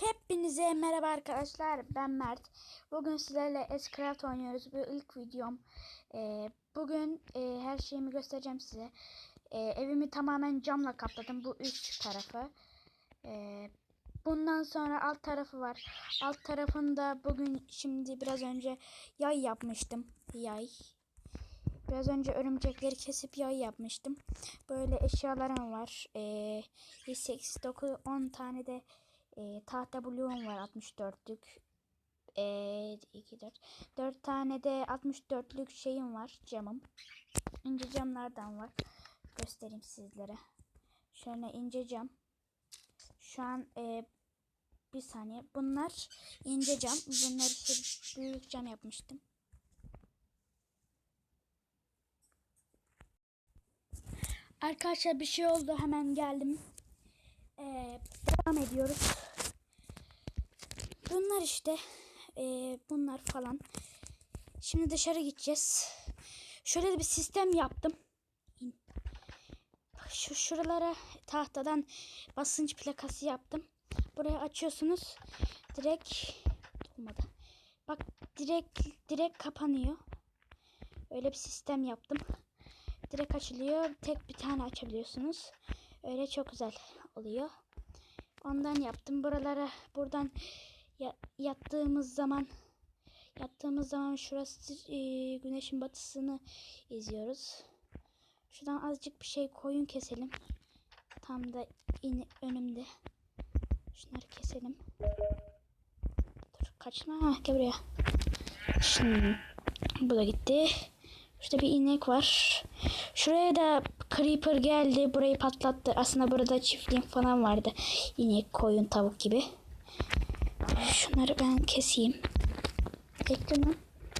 Hepinize merhaba arkadaşlar. Ben Mert. Bugün sizlerle Scraft oynuyoruz. Bu ilk videom. Ee, bugün e, her şeyimi göstereceğim size. Ee, evimi tamamen camla kapladım. Bu üç tarafı. Ee, bundan sonra alt tarafı var. Alt tarafında bugün şimdi biraz önce yay yapmıştım. Yay. Biraz önce örümcekleri kesip yay yapmıştım. Böyle eşyalarım var. Ee, 8, 9, 10 tane de e, tahta bloğum var 64'lük. E, 2, 4. 4 tane de 64'lük şeyim var camım. İnce camlardan var. Göstereyim sizlere. Şöyle ince cam. Şu an e, bir saniye. Bunlar ince cam. Bunları işte büyük cam yapmıştım. Arkadaşlar bir şey oldu. Hemen geldim. Ee, devam ediyoruz. Bunlar işte. Ee, bunlar falan. Şimdi dışarı gideceğiz. Şöyle de bir sistem yaptım. Şu şuralara tahtadan basınç plakası yaptım. Buraya açıyorsunuz. Direkt olmadı. Bak direkt direkt kapanıyor. Öyle bir sistem yaptım. Direkt açılıyor. Tek bir tane açabiliyorsunuz. Öyle çok güzel oluyor. Ondan yaptım. Buralara buradan ya- yattığımız zaman yattığımız zaman şurası e, güneşin batısını izliyoruz. Şuradan azıcık bir şey koyun keselim. Tam da in, önümde. Şunları keselim. Dur kaçma. Ha, gel buraya. Şimdi bu da gitti. Şurada bir inek var. Şuraya da creeper geldi. Burayı patlattı. Aslında burada çiftliğim falan vardı. İnek, koyun, tavuk gibi. Şunları ben keseyim. Bekle lan.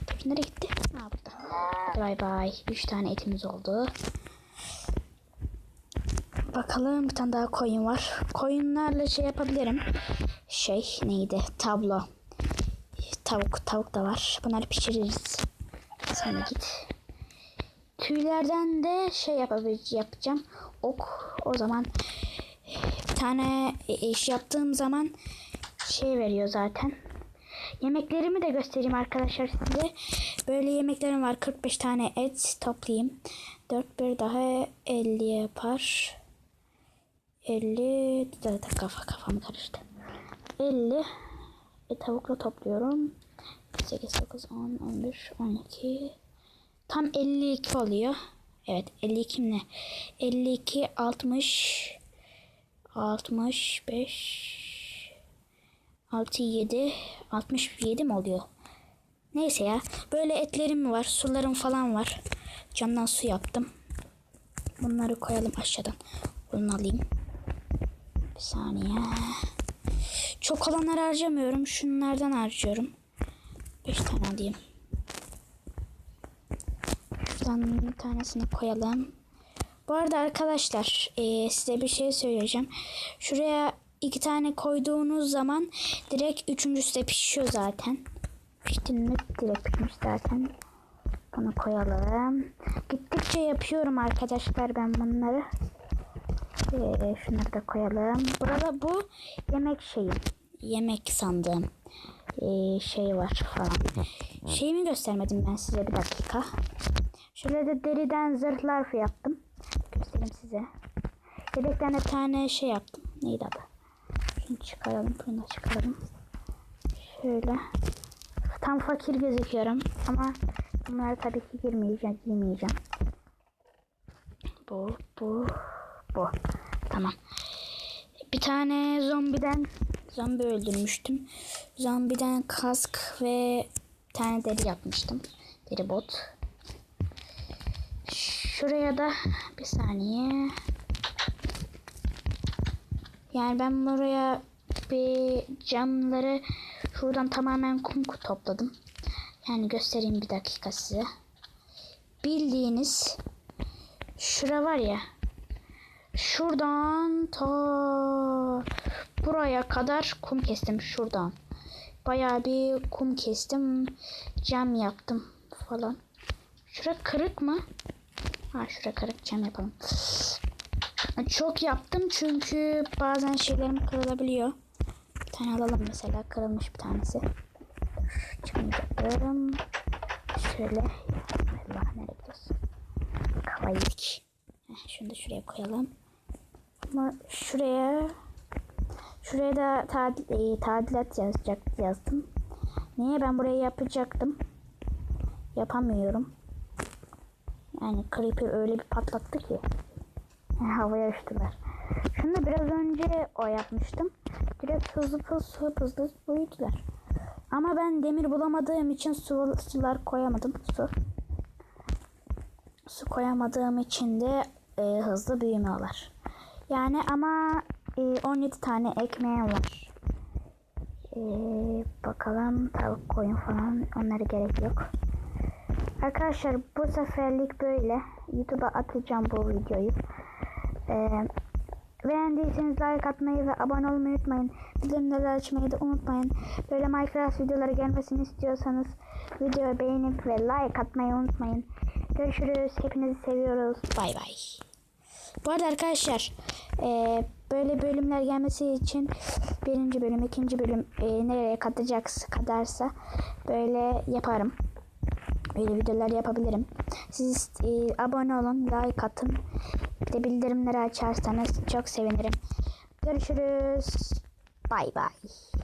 Dur, Nereye gitti? Ha burada. Bay bay. Üç tane etimiz oldu. Bakalım bir tane daha koyun var. Koyunlarla şey yapabilirim. Şey neydi? Tablo. Tavuk. Tavuk da var. Bunları pişiririz. Sen git. Tüylerden de şey yapabileceğim yapacağım. Ok. O zaman bir tane iş yaptığım zaman şey veriyor zaten. Yemeklerimi de göstereyim arkadaşlar size. Böyle yemeklerim var. 45 tane et toplayayım. 4 bir daha 50 yapar. 50 da da kafa kafam karıştı. 50 e, tavukla topluyorum. 8 9 10 11 12 Tam 52 oluyor. Evet 52 ne? 52 60 65 6 7 67 mi oluyor? Neyse ya. Böyle etlerim var. Sularım falan var. Camdan su yaptım. Bunları koyalım aşağıdan. Bunu alayım. Bir saniye. Çok olanları harcamıyorum. Şunlardan harcıyorum. 5 tane alayım. Şuradan bir tanesini koyalım. Bu arada arkadaşlar e, size bir şey söyleyeceğim. Şuraya iki tane koyduğunuz zaman direkt üçüncüsü de pişiyor zaten. Pişti mi? Direkt pişmiş zaten. Bunu koyalım. Gittikçe yapıyorum arkadaşlar ben bunları. E, şunları da koyalım. Burada bu yemek şeyi. Yemek sandığım e, şey var falan. Şeyimi göstermedim ben size bir dakika. Şöyle de deriden zırhlar yaptım. Göstereyim size. Yedekten bir tane şey yaptım. Neydi adı? Şunu çıkaralım. Bunu çıkaralım. Şöyle. Tam fakir gözüküyorum. Ama bunları tabii ki girmeyeceğim. Giymeyeceğim. Bu, bu, bu. Tamam. Bir tane zombiden zombi öldürmüştüm. Zombiden kask ve bir tane deri yapmıştım. Deri bot. Şuraya da bir saniye. Yani ben buraya bir camları şuradan tamamen kum topladım. Yani göstereyim bir dakika size. Bildiğiniz şura var ya. Şuradan ta buraya kadar kum kestim şuradan. Bayağı bir kum kestim. Cam yaptım falan. Şura kırık mı? Ha şuraya kırık cam yapalım. Çok yaptım çünkü bazen şeylerim kırılabiliyor. Bir tane alalım mesela. Kırılmış bir tanesi. Çıkarım. Şöyle. Allah nereye gidiyorsun? Heh, Şunu da şuraya koyalım. Ama şuraya şuraya da tadil, e, tadilat yazacak yazdım. Niye ben burayı yapacaktım? Yapamıyorum. Yani Creeper öyle bir patlattı ki. Havaya uçtular. Şunu biraz önce o yapmıştım. Direkt hızlı hızlı hızlı büyüdüler. Ama ben demir bulamadığım için su, sular koyamadım. Su. Su koyamadığım için de e, hızlı büyümüyorlar. Yani ama e, 17 tane ekmeğim var. E, bakalım tavuk koyun falan onlara gerek yok. Arkadaşlar bu seferlik böyle. YouTube'a atacağım bu videoyu. Beğendiyseniz like atmayı ve abone olmayı unutmayın. Bildirimleri açmayı da unutmayın. Böyle Minecraft videoları gelmesini istiyorsanız videoyu beğenip ve like atmayı unutmayın. Görüşürüz. Hepinizi seviyoruz. Bay bay. Bu arada arkadaşlar e, böyle bölümler gelmesi için birinci bölüm, ikinci bölüm e, nereye katacaksa kadarsa böyle yaparım. Böyle videolar yapabilirim. Siz e, abone olun, like atın. Bir de bildirimleri açarsanız çok sevinirim. Görüşürüz. Bay bay.